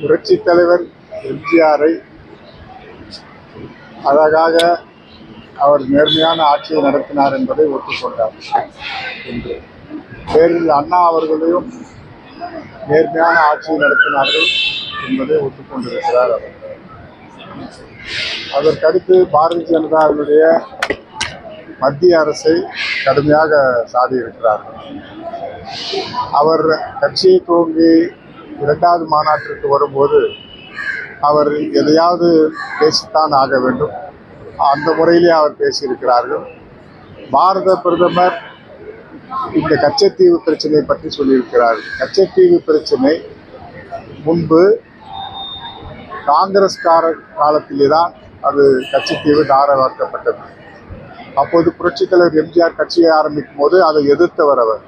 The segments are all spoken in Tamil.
புரட்சி தலைவர் எம்ஜிஆரை அழகாக அவர் நேர்மையான ஆட்சியை நடத்தினார் என்பதை ஒத்துக்கொண்டார். என்று. பேரில் அண்ணா அவர்களையும் நேர்மையான ஆட்சியை நடத்தினார்கள் என்பதை ஒத்துக்கொண்டிருக்கிறார் அவர். அதற்கடுத்து பாரதிய ஜனதாவினுடைய மத்திய அரசை கடுமையாக சாடியிருக்கிறார்கள் அவர் கட்சியை துவங்கி இரண்டாவது மாநாட்டிற்கு வரும்போது அவர் எதையாவது பேசித்தான் ஆக வேண்டும். அந்த முறையிலே அவர் பேசியிருக்கிறார்கள். பாரத பிரதமர் இந்த கச்சத்தீவு பிரச்சனை பற்றி சொல்லியிருக்கிறார். கச்சத்தீவு பிரச்சனை முன்பு காங்கிரஸ்கார காலத்திலே தான் அது கச்சத்தீவு தாரவாக்கப்பட்டது அப்போது புரட்சித் தலைவர் எம்ஜிஆர் கட்சியை ஆரம்பிக்கும் போது அதை எதிர்த்தவர் அவர்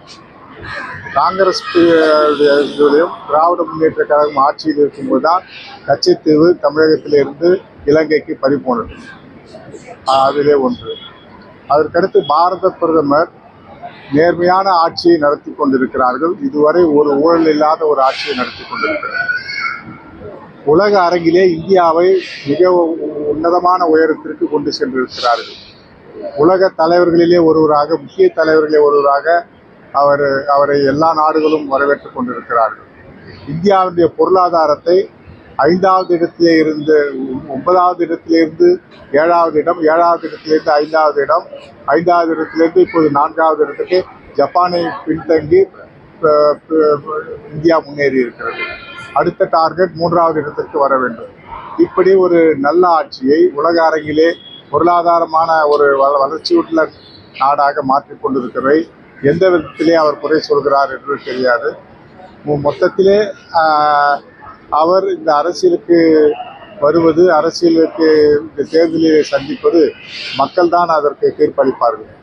காங்கிரஸ் இதுலையும் திராவிட முன்னேற்ற கழகம் ஆட்சியில் இருக்கும்போது தான் கச்சத்தீவு தமிழகத்திலிருந்து இலங்கைக்கு பறிபோனது. ஆஹ் அதிலே ஒன்று. அதற்கடுத்து பாரத பிரதமர் நேர்மையான ஆட்சியை நடத்தி கொண்டிருக்கிறார்கள். இதுவரை ஒரு ஊழல் இல்லாத ஒரு ஆட்சியை நடத்தி கொண்டிருக்கிறார். உலக அரங்கிலே இந்தியாவை மிக உன்னதமான உயரத்திற்கு கொண்டு சென்றிருக்கிறார்கள். உலக தலைவர்களிலே ஒருவராக முக்கிய தலைவர்களிலே ஒருவராக அவர் அவரை எல்லா நாடுகளும் வரவேற்று கொண்டிருக்கிறார்கள். இந்தியாவுடைய பொருளாதாரத்தை ஐந்தாவது இடத்திலே இருந்து ஒன்பதாவது இடத்திலிருந்து ஏழாவது இடம் ஏழாவது இடத்திலிருந்து ஐந்தாவது இடம் ஐந்தாவது இடத்திலிருந்து இப்போது நான்காவது இடத்துக்கு ஜப்பானை பின்தங்கி இந்தியா முன்னேறி இருக்கிறது. அடுத்த டார்கெட் மூன்றாவது இடத்திற்கு வர வேண்டும். இப்படி ஒரு நல்ல ஆட்சியை உலக அரங்கிலே பொருளாதாரமான ஒரு வள- வளர்ச்சியுள்ள நாடாக மாற்றிக் கொண்டிருக்கிறதை எந்த விதத்திலே அவர் குறை சொல்கிறார் என்று தெரியாது. மொத்தத்திலே அவர் இந்த அரசியலுக்கு வருவது அரசியலுக்கு இந்த தேர்தலிலே சந்திப்பது மக்கள்தான் அதற்கு தீர்ப்பளிப்பார்கள்.